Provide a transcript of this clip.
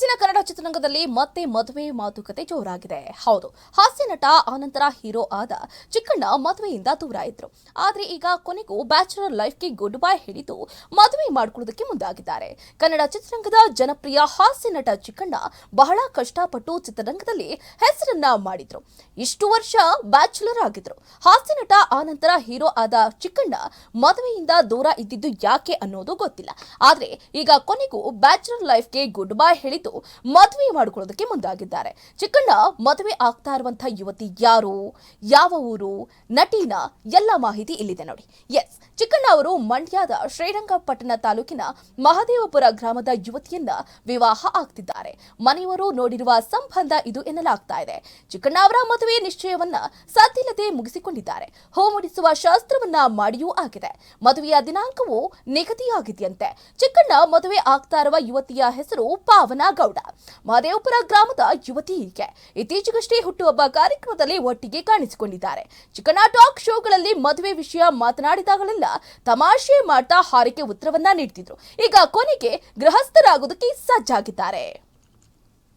ಕನಸಿನ ಕನ್ನಡ ಚಿತ್ರರಂಗದಲ್ಲಿ ಮತ್ತೆ ಮದುವೆ ಮಾತುಕತೆ ಜೋರಾಗಿದೆ. ಹೌದು, ಹಾಸ್ಯ ನಟ ಆನಂತರ ಹೀರೋ ಆದ ಚಿಕ್ಕಣ್ಣ ಮದುವೆಯಿಂದ ದೂರ ಇದ್ರು. ಆದ್ರೆ ಈಗ ಕೊನೆಗೂ ಬ್ಯಾಚುಲರ್ ಲೈಫ್ಗೆ ಗುಡ್ ಬೈ ಹೇಳಿದ್ದು ಮದುವೆ ಮಾಡಿಕೊಳ್ಳೋದಕ್ಕೆ ಮುಂದಾಗಿದ್ದಾರೆ. ಕನ್ನಡ ಚಿತ್ರರಂಗದ ಜನಪ್ರಿಯ ಹಾಸ್ಯ ನಟ ಚಿಕ್ಕಣ್ಣ ಬಹಳ ಕಷ್ಟಪಟ್ಟು ಚಿತ್ರರಂಗದಲ್ಲಿ ಹೆಸರನ್ನ ಮಾಡಿದ್ರು. ಇಷ್ಟು ವರ್ಷ ಬ್ಯಾಚುಲರ್ ಆಗಿದ್ರು. ಹಾಸ್ಯ ನಟ ಆನಂತರ ಹೀರೋ ಆದ ಚಿಕ್ಕಣ್ಣ ಮದುವೆಯಿಂದ ದೂರ ಇದ್ದಿದ್ದು ಯಾಕೆ ಅನ್ನೋದು ಗೊತ್ತಿಲ್ಲ. ಆದ್ರೆ ಈಗ ಕೊನೆಗೂ ಬ್ಯಾಚುಲರ್ ಲೈಫ್ಗೆ ಗುಡ್ ಬೈ ಹೇಳಿದ್ದು ಮದುವೆ ಮಾಡಿಕೊಳ್ಳೋದಕ್ಕೆ ಮುಂದಾಗಿದ್ದಾರೆ. ಚಿಕ್ಕಣ್ಣ ಮದುವೆ ಆಗ್ತಾ ಇರುವಂತಹ ಯುವತಿ ಯಾರು? ಯಾವ ಊರು? ನಟಿನ, ಎಲ್ಲ ಮಾಹಿತಿ ಇಲ್ಲಿದೆ ನೋಡಿ. ಎಸ್ ಚಿಕ್ಕಣ್ಣ ಅವರು ಮಂಡ್ಯದ ಶ್ರೀರಂಗಪಟ್ಟಣ ತಾಲೂಕಿನ ಮಹದೇವಪುರ ಗ್ರಾಮದ ಯುವತಿಯನ್ನ ವಿವಾಹ ಆಗ್ತಿದ್ದಾರೆ. ಮನೆಯವರು ನೋಡಿರುವ ಸಂಬಂಧ ಇದು ಎನ್ನಲಾಗ್ತಾ ಇದೆ. ಚಿಕ್ಕಣ್ಣ ಅವರ ಮದುವೆ ನಿಶ್ಚಯವನ್ನ ಸದ್ದಿಲ್ಲದೆ ಮುಗಿಸಿಕೊಂಡಿದ್ದಾರೆ. ಹೋಮಡಿಸುವ ಮುಡಿಸುವ ಶಾಸ್ತ್ರವನ್ನ ಮಾಡಿಯೂ ಆಗಿದೆ. ಮದುವೆಯ ದಿನಾಂಕವು ನಿಗದಿಯಾಗಿದೆಯಂತೆ. ಚಿಕ್ಕಣ್ಣ ಮದುವೆ ಆಗ್ತಾ ಇರುವ ಯುವತಿಯ ಹೆಸರು ಪಾವನ ಗೌಡ. ಮಹದೇವಪುರ ಗ್ರಾಮದ ಯುವತಿ ಈಕೆ ಇತ್ತೀಚೆಗಷ್ಟೇ ಹುಟ್ಟುಹಬ್ಬ ಕಾರ್ಯಕ್ರಮದಲ್ಲಿ ಒಟ್ಟಿಗೆ ಕಾಣಿಸಿಕೊಂಡಿದ್ದಾರೆ. ಚಿಕ್ಕನ ಟಾಕ್ ಶೋಗಳಲ್ಲಿ ಮದುವೆ ವಿಷಯ ಮಾತನಾಡಿದಾಗಲೆಲ್ಲ ತಮಾಷೆ ಮಾಡ್ತಾ ಹಾರಿಕೆ ಉತ್ತರವನ್ನ ನೀಡ್ತಿದ್ರು. ಈಗ ಕೊನೆಗೆ ಗೃಹಸ್ಥರಾಗುವುದಕ್ಕೆ ಸಜ್ಜಾಗಿದ್ದಾರೆ.